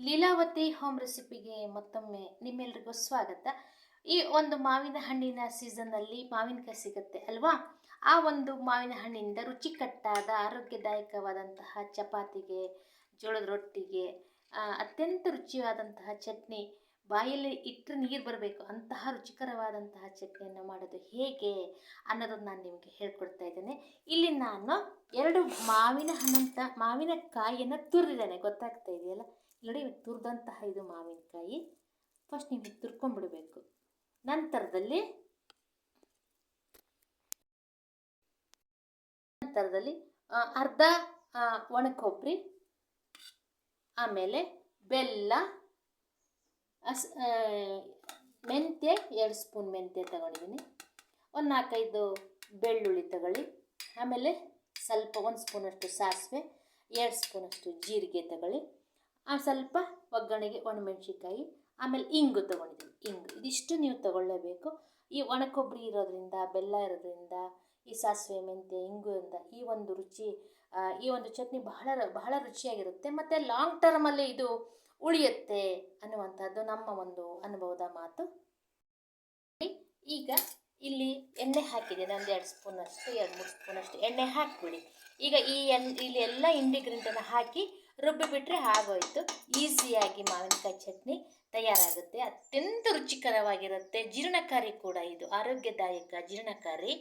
Leelavathi home ರೆಸಿಪಿಗೆ ಮತ್ತೊಮ್ಮೆ ನಿಮ್ಮೆಲ್ರಿಗೂ ಸ್ವಾಗತ. ಈ ಒಂದು ಮಾವಿನ ಹಣ್ಣಿನ ಸೀಸನ್ನಲ್ಲಿ ಮಾವಿನಕಾಯಿ ಸಿಗುತ್ತೆ ಅಲ್ವಾ? ಆ ಒಂದು ಮಾವಿನ ಹಣ್ಣಿನಿಂದ ರುಚಿಕಟ್ಟಾದ, ಆರೋಗ್ಯದಾಯಕವಾದಂತಹ ಚಪಾತಿಗೆ, ಜೋಳದ ರೊಟ್ಟಿಗೆ ಅತ್ಯಂತ ರುಚಿಯಾದಂತಹ ಚಟ್ನಿ, ಬಾಯಲ್ಲಿ ಇಟ್ಟರೆ ನೀರು ಬರಬೇಕು, ಅಂತಹ ರುಚಿಕರವಾದಂತಹ ಚಟ್ನಿಯನ್ನು ಮಾಡೋದು ಹೇಗೆ ಅನ್ನೋದನ್ನು ನಾನು ನಿಮಗೆ ಹೇಳ್ಕೊಡ್ತಾ ಇದ್ದೇನೆ. ಇಲ್ಲಿ ನಾನು ಎರಡು ಮಾವಿನ ಹಣ್ಣಂತ ಮಾವಿನಕಾಯಿಯನ್ನು ತುರಿದಿದ್ದೇನೆ. ಗೊತ್ತಾಗ್ತಾ ಇದೆಯಲ್ಲ? ನೋಡಿ ತುರಿದಂತಹ ಇದು ಮಾವಿನಕಾಯಿ. ಫಸ್ಟ್ ನೀವು ತುರ್ಕೊಂಡ್ಬಿಡ್ಬೇಕು. ನಂತರದಲ್ಲಿ ನಂತರದಲ್ಲಿ ಅರ್ಧ ಒಣ ಕೊಬ್ಬರಿ ಆಮೇಲೆ ಬೆಲ್ಲ ಆ, ಮೆಂತ್ಯ ಎರಡು ಸ್ಪೂನ್ ಮೆಂತ್ಯ ತಗೊಂಡಿದ್ದೀನಿ. ಒಂದು ನಾಲ್ಕೈದು ಬೆಳ್ಳುಳ್ಳಿ ತಗೊಳ್ಳಿ. ಆಮೇಲೆ ಸ್ವಲ್ಪ ಒಂದು ಸ್ಪೂನಷ್ಟು ಸಾಸಿವೆ ಎರಡು ಸ್ಪೂನಷ್ಟು ಜೀರಿಗೆ ತಗೊಳ್ಳಿ. ಆ ಸ್ವಲ್ಪ ಒಗ್ಗರಣೆಗೆ ಒಣಮೆಣ್ಸಿನ್ಕಾಯಿ, ಆಮೇಲೆ ಇಂಗು ತೊಗೊಂಡಿದ್ದೀನಿ ಇಂಗು. ಇದಿಷ್ಟು ನೀವು ತಗೊಳ್ಳೇಬೇಕು. ಈ ಒಣ ಕೊಬ್ಬರಿ ಇರೋದ್ರಿಂದ, ಬೆಲ್ಲ ಇರೋದ್ರಿಂದ, ಈ ಸಾಸಿವೆ ಮೆಂತ್ಯ ಇಂದ ಈ ಒಂದು ರುಚಿ ಈ ಒಂದು ಚಟ್ನಿ ಬಹಳ ಬಹಳ ರುಚಿಯಾಗಿರುತ್ತೆ. ಮತ್ತು ಲಾಂಗ್ ಟರ್ಮಲ್ಲಿ ಇದು ಉಳಿಯುತ್ತೆ ಅನ್ನುವಂಥದ್ದು ನಮ್ಮ ಒಂದು ಅನುಭವದ ಮಾತು. ಈಗ ಇಲ್ಲಿ ಎಣ್ಣೆ ಹಾಕಿದ್ದೀನಿ. ಒಂದು ಎರಡು ಸ್ಪೂನಷ್ಟು, ಎರಡು ಮೂರು ಸ್ಪೂನಷ್ಟು ಎಣ್ಣೆ ಹಾಕಿಬಿಡಿ. ಈಗ ಈ ಇಲ್ಲಿ ಎಲ್ಲ ಇಂಡಿಗ್ರೆಂಟನ್ನು ಹಾಕಿ ರುಬ್ಬಿಬಿಟ್ರೆ ಆಗೋಯ್ತು ಈಸಿಯಾಗಿ ಮಾವಿನಕಾಯಿ ಚಟ್ನಿ ತಯಾರಾಗುತ್ತೆ. ಅತ್ಯಂತ ರುಚಿಕರವಾಗಿರುತ್ತೆ. ಜೀರ್ಣಕಾರಿ ಕೂಡ ಇದು. ಆರೋಗ್ಯದಾಯಕ ಜೀರ್ಣಕಾರಿ.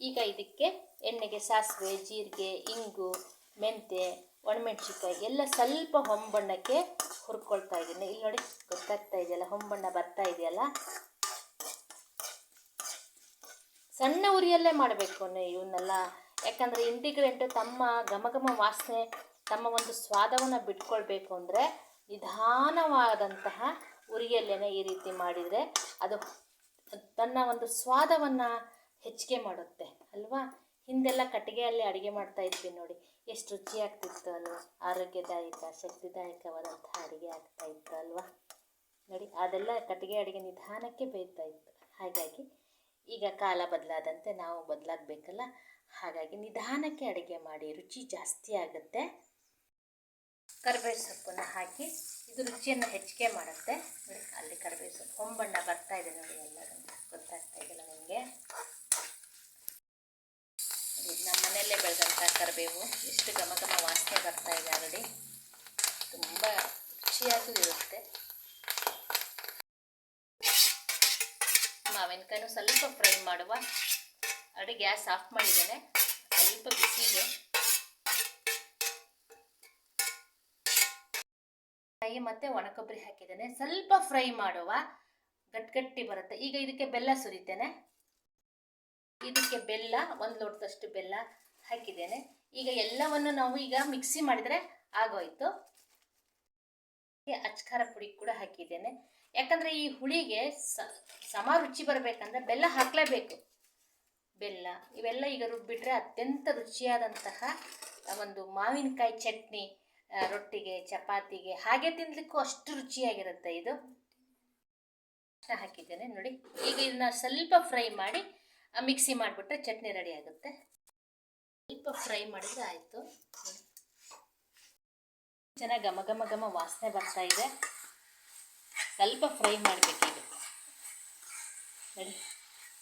ಈಗ ಇದಕ್ಕೆ ಎಣ್ಣೆಗೆ ಸಾಸಿವೆ, ಜೀರಿಗೆ, ಇಂಗು, ಮೆಂತೆ, ಒಣಮೆಣ್ಸಿನ್ಕಾಯಿ ಎಲ್ಲ ಸ್ವಲ್ಪ ಹೊಂಬಣ್ಣಕ್ಕೆ ಹುರ್ಕೊಳ್ತಾ ಇದ್ದೀನಿ. ಇಲ್ಲಿ ನೋಡಿ ಗೊತ್ತಾಗ್ತಾ ಇದೆಯಲ್ಲ, ಹೊಂಬಣ್ಣ ಬರ್ತಾ ಇದೆಯಲ್ಲ? ಸಣ್ಣ ಉರಿಯಲ್ಲೇ ಮಾಡಬೇಕು ಇವನ್ನೆಲ್ಲ. ಯಾಕಂದರೆ ಇಂಡಿಗ್ರೆಂಟು ತಮ್ಮ ಘಮ ಘಮ ವಾಸನೆ ತಮ್ಮ ಒಂದು ಸ್ವಾದವನ್ನು ಬಿಟ್ಕೊಳ್ಬೇಕು ಅಂದರೆ ನಿಧಾನವಾದಂತಹ ಉರಿಯಲ್ಲೇನೆ ಈ ರೀತಿ ಮಾಡಿದರೆ ಅದು ತನ್ನ ಒಂದು ಸ್ವಾದವನ್ನು ಹೆಚ್ಚಿಗೆ ಮಾಡುತ್ತೆ, ಅಲ್ವಾ? ಹಿಂದೆಲ್ಲ ಕಟ್ಟಿಗೆಯಲ್ಲಿ ಅಡುಗೆ ಮಾಡ್ತಾ ಇದ್ವಿ ನೋಡಿ. ಎಷ್ಟು ರುಚಿಯಾಗ್ತಿತ್ತು ಅಲ್ವಾ ಆರೋಗ್ಯದಾಯಕ, ಶಕ್ತಿದಾಯಕವಾದಂತಹ ಅಡುಗೆ ಆಗ್ತಾ ಇತ್ತು, ಅಲ್ವಾ? ನೋಡಿ, ಅದೆಲ್ಲ ಕಟ್ಟಿಗೆ ಅಡುಗೆ ನಿಧಾನಕ್ಕೆ ಬೇಯ್ತಾ ಇತ್ತು. ಹಾಗಾಗಿ ಈಗ ಕಾಲ ಬದಲಾದಂತೆ ನಾವು ಬದಲಾಗಬೇಕಲ್ಲ? ಹಾಗಾಗಿ ನಿಧಾನಕ್ಕೆ ಅಡುಗೆ ಮಾಡಿ, ರುಚಿ ಜಾಸ್ತಿ ಆಗುತ್ತೆ. ಕರಿಬೇವು ಸೊಪ್ಪನ್ನು ಹಾಕಿ ಇದು ರುಚಿಯನ್ನು ಹೆಚ್ಚಿಗೆ ಮಾಡುತ್ತೆ. ನೋಡಿ, ಅಲ್ಲಿ ಕರಿಬೇವು ಸೊಪ್ಪು ಹೊಂಬಣ್ಣ ಬರ್ತಾ ಇದೆ ನೋಡಿ ಎಲ್ಲರೂ. ಗೊತ್ತಾಗ್ತಾ ಇದೆಯಲ್ಲ ನಿಮಗೆ? ನಮ್ಮ ಮನೆಯಲ್ಲೇ ಬೆಳೆದಂಥ ಕರಿಬೇವು. ಎಷ್ಟು ಘಮ ಘಮ ವಾಸನೆ ಬರ್ತಾ ಇದೆ ಆಲ್ರೆಡಿ. ತುಂಬ ರುಚಿಯಾಗೂ ಇರುತ್ತೆ. ಮಾವಿನಕಾಯಿನೂ ಸ್ವಲ್ಪ ಫ್ರೈ ಮಾಡುವ ಅಡಿ ಗ್ಯಾಸ್ ಆಫ್ ಮಾಡಿದ್ದೇನೆ. ಸ್ವಲ್ಪ ಬಿಸಿಗೆ ಕಾಯಿ ಒಣ ಕೊಬ್ಬರಿ ಹಾಕಿದ್ದೇನೆ. ಸ್ವಲ್ಪ ಫ್ರೈ ಮಾಡುವ ಗಟ್ಟಿ ಬರುತ್ತೆ. ಈಗ ಇದಕ್ಕೆ ಬೆಲ್ಲ ಸುರಿತೇನೆ. ಇದಕ್ಕೆ ಬೆಲ್ಲ, ಒಂದು ಲೋಟದಷ್ಟು ಬೆಲ್ಲ ಹಾಕಿದ್ದೇನೆ. ಈಗ ಎಲ್ಲವನ್ನು ನಾವು ಈಗ ಮಿಕ್ಸಿ ಮಾಡಿದರೆ ಆಗೋಯ್ತು. ಅಚ್ಕಾರ ಪುಡಿ ಕೂಡ ಹಾಕಿದ್ದೇನೆ. ಯಾಕಂದರೆ ಈ ಹುಳಿಗೆ ಸಮ ರುಚಿ ಬರಬೇಕಂದ್ರೆ ಬೆಲ್ಲ ಹಾಕಲೇಬೇಕು. ಬೆಲ್ಲ, ಇವೆಲ್ಲ ಈಗ ರುಬ್ಬಿಟ್ರೆ ಅತ್ಯಂತ ರುಚಿಯಾದಂತಹ ಒಂದು ಮಾವಿನಕಾಯಿ ಚಟ್ನಿ ರೊಟ್ಟಿಗೆ, ಚಪಾತಿಗೆ ಹಾಗೆ ತಿನ್ನಲಿಕ್ಕೂ ಅಷ್ಟು ರುಚಿಯಾಗಿರುತ್ತೆ ಇದು. ಹಾಕಿದ್ದೇನೆ, ನೋಡಿ. ಈಗ ಇದನ್ನ ಸ್ವಲ್ಪ ಫ್ರೈ ಮಾಡಿ ಮಿಕ್ಸಿ ಮಾಡಿಬಿಟ್ರೆ ಚಟ್ನಿ ರೆಡಿ ಆಗುತ್ತೆ. ಸ್ವಲ್ಪ ಫ್ರೈ ಮಾಡಿದರೆ ಆಯಿತು. ಚೆನ್ನಾಗಿ ಘಮ ಘಮ ಘಮ ವಾಸನೆ ಬರ್ತಾ ಇದೆ. ಸ್ವಲ್ಪ ಫ್ರೈ ಮಾಡಬೇಕಿದೆ ನೋಡಿ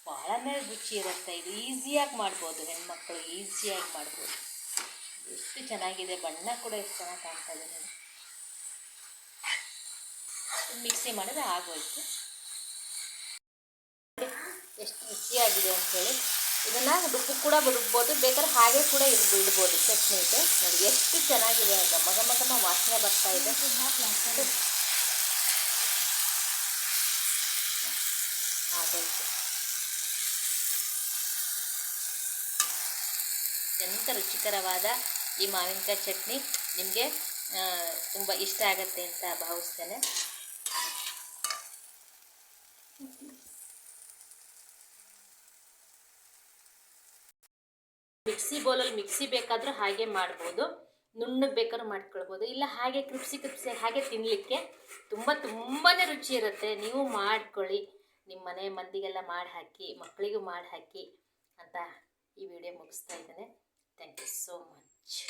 ಭಾಳನೇ ರುಚಿ ಇರುತ್ತೆ. ಇದು ಈಸಿಯಾಗಿ ಮಾಡ್ಬೋದು ಹೆಣ್ಮಕ್ಳು, ಈಸಿಯಾಗಿ ಮಾಡ್ಬೋದು. ಎಷ್ಟು ಚೆನ್ನಾಗಿದೆ, ಬಣ್ಣ ಕೂಡ ಎಷ್ಟು ಚೆನ್ನಾಗಿ ಕಾಣ್ತಾ ಇದೆ ನೋಡಿ. ಮಿಕ್ಸಿ ಮಾಡಿದ್ರೆ ಆಗೋಯ್ತು. ಎಷ್ಟು ರುಚಿಯಾಗಿದೆ ಹೇಳಿ. ಇದನ್ನು ರುಬ್ಬು ಕೂಡ ರುಬ್ಬೋದು, ಬೇಕಾದ್ರೆ ಹಾಗೆ ಕೂಡ ಇರ್ಬೋ ಇಡ್ಬೋದು ಚಟ್ನಿಗೆ ನೋಡಿ, ಎಷ್ಟು ಚೆನ್ನಾಗಿದೆ ಅಂತ ಮಗ ಮಗನ ವಾಸನೆ ಬರ್ತಾ ಇದೆ. ಆಗೋಯ್ತು. ಅತ್ಯಂತ ರುಚಿಕರವಾದ ಈ ಮಾವಿನಕಾಯಿ ಚಟ್ನಿ ನಿಮಗೆ ತುಂಬ ಇಷ್ಟ ಆಗತ್ತೆ ಅಂತ ಭಾವಿಸ್ತೇನೆ. ಮಿಕ್ಸಿ ಬೌಲಲ್ಲಿ ಮಿಕ್ಸಿ ಬೇಕಾದರೂ ಹಾಗೆ ಮಾಡ್ಬೋದು. ನುಣ್ಣಗೆ ಬೇಕಾದ್ರೂ ಮಾಡ್ಕೊಳ್ಬೋದು. ಇಲ್ಲ ಹಾಗೆ ಕ್ರಿಪ್ಸಿ ಕೃಪ್ಸಿ ಹಾಗೆ ತಿನ್ನಲಿಕ್ಕೆ ತುಂಬ ತುಂಬಾ ರುಚಿ ಇರುತ್ತೆ. ನೀವು ಮಾಡ್ಕೊಳ್ಳಿ. ನಿಮ್ಮ ಮನೆ ಮಂದಿಗೆಲ್ಲ ಮಾಡಿ ಹಾಕಿ ಮಕ್ಕಳಿಗೂ ಮಾಡಿ ಹಾಕಿ ಅಂತ ಈ ವಿಡಿಯೋ ಮುಗಿಸ್ತಾ ಇದ್ದೇನೆ. Thank you so much.